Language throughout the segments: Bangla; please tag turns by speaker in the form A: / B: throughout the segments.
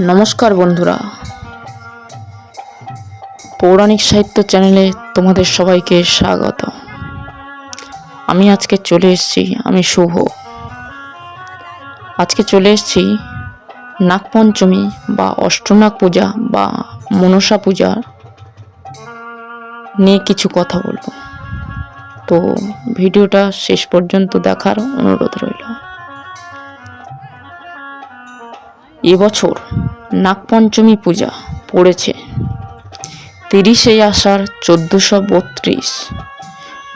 A: নমস্কার বন্ধুরা। পৌরাণিক সাহিত্য চ্যানেলে তোমাদের সবাইকে স্বাগত। আমি আজকে চলে এসেছি, আমি শুভ। আজকে চলে এসেছি নাগপঞ্চমী বা অষ্টনাগ পূজা বা মনসা পূজা নিয়ে কিছু কথা বলব। তো ভিডিওটা শেষ পর্যন্ত দেখার অনুরোধ রইল। এবছর নাগপঞ্চমী পূজা পড়েছে। তিরিশে আষাঢ় চোদ্দোশো বত্রিশ,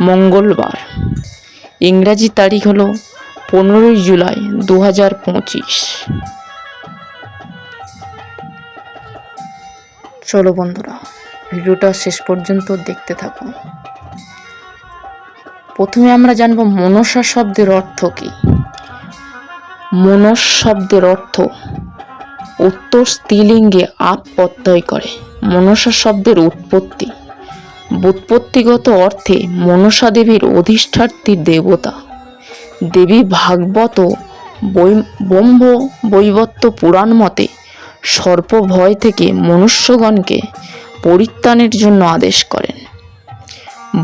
A: মঙ্গলবার। ইংরাজি তারিখ হলো পনেরোই জুলাই দু হাজার পঁচিশ। চলো বন্ধুরা, ভিডিওটা শেষ পর্যন্ত দেখতে থাকো। প্রথমে আমরা জানব মনসা শব্দের অর্থ কী? মনস শব্দের অর্থ উত্তর স্ত্রীলিঙ্গে আপ প্রত্যয় করে। মনসা শব্দের উৎপত্তি। ব্যুৎপত্তিগত অর্থে মনসা দেবীর অধিষ্ঠাত্রী দেবতা। দেবী ভাগবত ব্রহ্ম বৈবত্য পুরাণ মতে সর্প ভয় থেকে মনুষ্যগণকে পরিত্রাণের জন্য আদেশ করেন।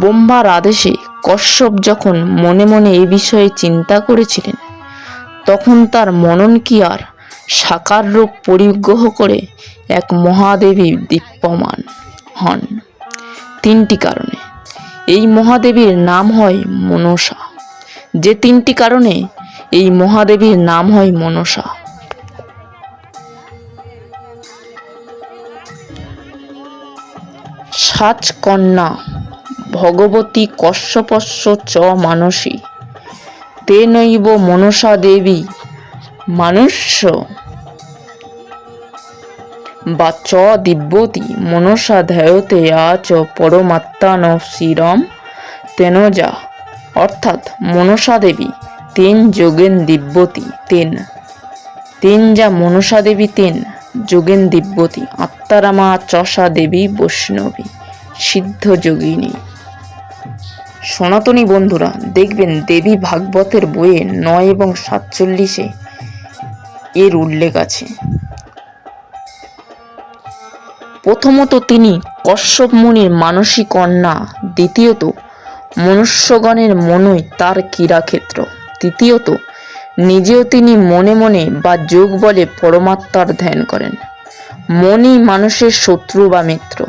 A: ব্রহ্মার আদেশে কশ্যপ যখন মনে মনে এ বিষয়ে চিন্তা করেছিলেন, তখন তার মনন কি আর সাকার রূপ পরিগ্রহ করে এক মহাদেবী দীপ্যমান হন। তিনটি কারণে। এই মহাদেবীর নাম হয় মনসা। যে তিনটি কারণে এই মহাদেবীর নাম হয় মনসা। সাচ কন্যা, ভগবতী কশ্যপস্য চ মানসী, তে নৈব মনসা দেবী মানুষ্য বা চ দিব্যতি মনসা ধ্যায়তে আচ পরমাত্মান শিরম তেনজা। অর্থাৎ মনসা দেবী, তেন যোগেন দিব্যতি, তেন। তেন যা মনসা দেবী, তেন যোগেন দিব্যতি। আত্মারামা চষা দেবী বৈষ্ণবী, সিদ্ধ যোগিনী। সনাতনী বন্ধুরা, দেখবেন দেবী ভাগবতের বইয়ে নয় এবং সাতচল্লিশে এর উল্লেখ আছে। প্রথমত তিনি কশ্যপ মুনির মানসিক কন্যা, দ্বিতীয়ত মনুষ্যগণের মনই তার ক্রীড়াক্ষেত্র, তৃতীয়ত নিজেও তিনি মনে মনে বা যোগ বলে পরমাত্মার ধ্যান করেন। মনই মানুষের শত্রু বা মিত্র,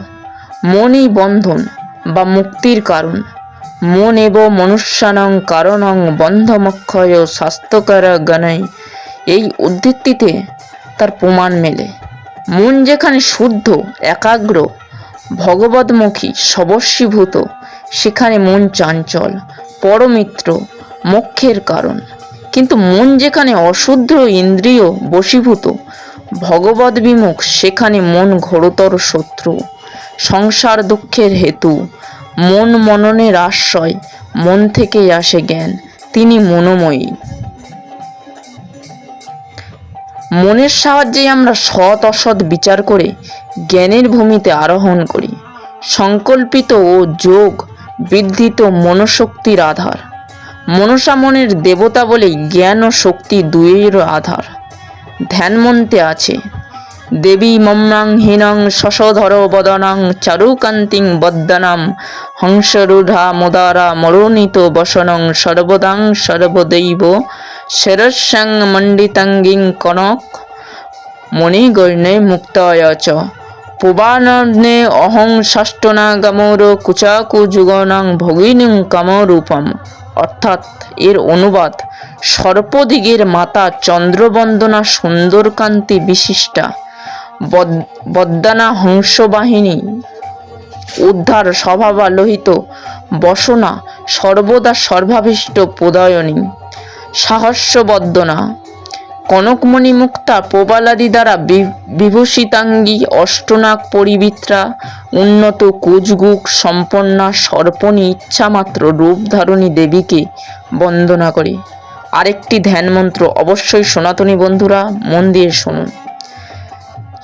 A: মনই বন্ধন বা মুক্তির কারণ, মন এব মনুষ্যানং কারণং বন্ধমক্ষয় স্বাস্থ্যকর গণই এই উদ্ধৃতিতে তার প্রমাণ মেলে। মন যেখানে শুদ্ধ, একাগ্র, ভগবদ্মুখী সবস্বীভূত সেখানে মন চাঞ্চল, পরমিত্র, মোক্ষের কারণ। কিন্তু মন যেখানে অশুদ্ধ ইন্দ্রিয়, বশীভূত, ভগবদ বিমুখ, সেখানে মন ঘোরতর শত্রু। সংসার দুঃখের হেতু, মন মননের আশ্রয় মন থেকেই আসে জ্ঞান, তিনি মনোময়ী। মনের সাহায্যে আমরা সৎ অসৎ বিচার করে জ্ঞানের ভূমিতে আরোহণ করি। সংকল্পিত ও যোগ বৃদ্ধিত মনশক্তির আধার। মনসা মনের দেবতা বলে জ্ঞান ও শক্তি দুয়ের আধার। ধ্যানমন্তে আছে, দেবী মম্নাং হীনং শশধর বদনাং চারুকান্তিং বদ্দানাম হংসরূঢ়া মোদারা মরোনিত বসনং সর্বদাং সর্বদৈব শরস্যাং মণ্ডিতাঙ্গিং কনক মণিগর্ণে মুক্তায় চ পুবানগ্নে অহং ষষ্ঠনাগমর কুচাকু যুগনাং ভগিনীং কামরূপম অর্থাৎ এর অনুবাদ সর্পদিগের মাতা চন্দ্রবন্দনা সুন্দরকান্তি বিশিষ্টা বদ- বদ্দানা হংসবাহিনী উদ্ধার স্বভাবালোহিত বসনা সর্বদা সর্বাভীষ্ট প্রদয়নী সাহস্যবদ্দনা কনকমণি মুক্তা প্রবালাদি দ্বারা বিভূষিতাঙ্গী অষ্টনাগ পরিবিত্রা, উন্নত কুজগুক সম্পন্না সর্পণী ইচ্ছামাত্র রূপধারণী দেবীকে বন্দনা করে। আরেকটি ধ্যান মন্ত্র অবশ্যই সনাতনী বন্ধুরা, মন দিয়ে শুনুন।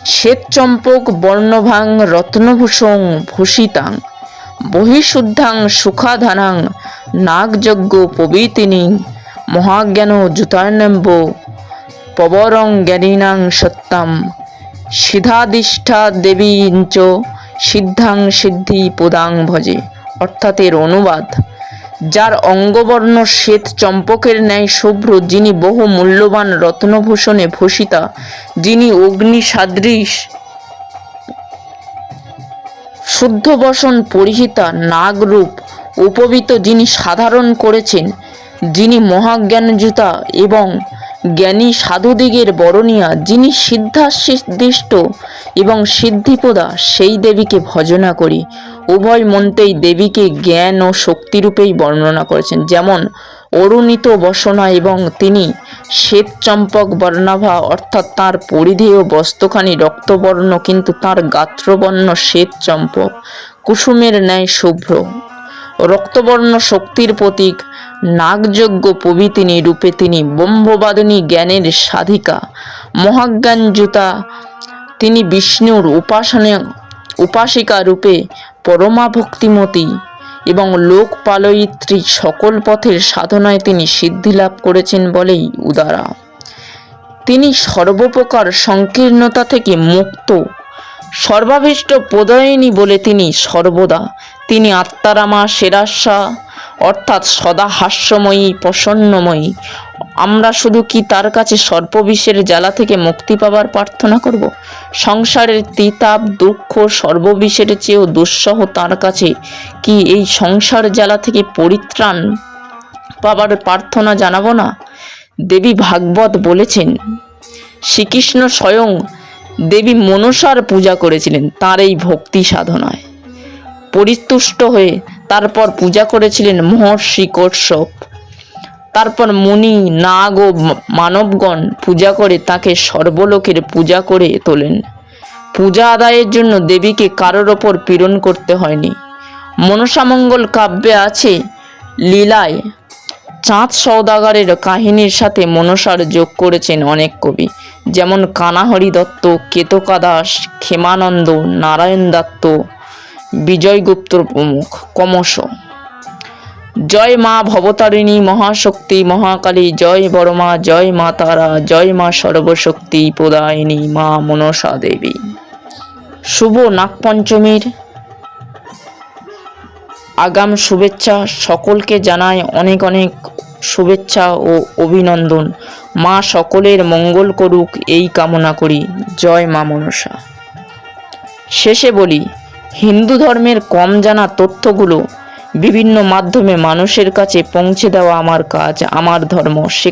A: শ্বেত চম্পক বর্ণভাং রত্নভূষং ভূষিতাং, বহিশুদ্ধাং সুখাধানাং, নাগযজ্ঞ পবিতিনী মহাজ্ঞান জুতার্ণব্য পবরং জ্ঞানীনাং সত্যাম। সিধাদিষ্ঠা দেবীঞ্চ সিদ্ধাং সিদ্ধি পদাং ভজে। অর্থাৎ এর অনুবাদ। যার অঙ্গবর্ণ শ্বেত চম্পকের ন্যায় শুভ্র, যিনি বহু মূল্যবান রত্নভূষণে ভূষিতা, যিনি অগ্নি সাদৃশ শুদ্ধ বসন পরিহিতা নাগরূপ, উপবিত যিনি সাধারণ করেছেন যিনি মহাজ্ঞানযুতা এবং জ্ঞানী সাধুদিগের বরণিয়া, যিনি সিদ্ধাসিদ্দিষ্ট এবং সিদ্ধিপদা সেই দেবীকে ভজনা করি। উভয় মন্ত্রেই দেবীকে জ্ঞান ও শক্তিরূপেই বর্ণনা করেছেন। যেমন অরুণিত বসনা এবং তিনি শ্বেত চম্পক বর্ণাভা, অর্থাৎ তার পরিধেয় বস্ত্রখানি রক্তবর্ণ, কিন্তু তার গাত্রবর্ণ শ্বেত চম্পক কুসুমের ন্যায় শুভ্র। রক্তবর্ণ শক্তির প্রতীক, নাগযজ্ঞ প্রভৃতিনী রূপে তিনি ব্রহ্মবাদিনী জ্ঞানের সাধিকা মহাজ্ঞানযুতা তিনি বিষ্ণুর উপাসনে, উপাসিকা রূপে পরমা ভক্তিমতী এবং লোকপালয়িত্রী সকল পথের সাধনায় তিনি সিদ্ধি লাভ করেছেন বলেই উদারা। তিনি সর্বপ্রকার সংকীর্ণতা থেকে মুক্ত, সর্বাভীষ্ট প্রদয়িনী বলে তিনি সর্বদা তিনি আত্মারামা সেরাসা, অর্থাৎ সদা হাস্যময়ী, প্রসন্নময়ী। আমরা শুধু কি তার কাছে সর্পবিষের জ্বালা থেকে মুক্তি পাবার প্রার্থনা করব? সংসারের তিতাপ দুঃখ, সর্ববিষের চেয়েও দুঃসহ তার কাছে কি এই সংসার জ্বালা থেকে পরিত্রাণ পাবার প্রার্থনা জানাব না? দেবী ভাগবত বলেছেন, শ্রীকৃষ্ণ স্বয়ং দেবী মনসার পূজা করেছিলেন, তার এই ভক্তি সাধনায়। পরিতুষ্ট হয়ে তারপর পূজা করেছিলেন মহর্ষি কশ্যপ। তারপর মুনি, নাগ ও মানবগণ পূজা করে তাকে সর্বলোকের পূজা করে তোলেন। পূজা আদায়ের জন্য দেবীকে কারোর ওপর পীড়ন করতে হয়নি। মনসামঙ্গল কাব্যে আছে লীলায় চাঁদ সওদাগরের কাহিনীর সাথে মনসার যোগ করেছেন অনেক কবি, যেমন কানাহরি দত্ত, কেতকা দাস, ক্ষেমানন্দ, নারায়ণ দত্ত। বিজয়গুপ্ত প্রমুখ, ক্রমশ। জয় মা ভবতারিণী মহাশক্তি, মহাকালী, জয় বড়মা, জয় মা তারা, জয় মা সর্বশক্তি প্রদায়িনী মা মনসা দেবী। শুভ নাগপঞ্চমীর আগাম শুভেচ্ছা সকলকে জানায় অনেক অনেক শুভেচ্ছা ও অভিনন্দন। মা সকলের মঙ্গল করুক, এই কামনা করি। জয় মা মনসা। শেষে বলি হিন্দু ধর্মের কম জানা তথ্যগুলো বিভিন্ন মাধ্যমে মানুষের কাছে পৌঁছে দেওয়া আমার কাজ, আমার ধর্ম, সে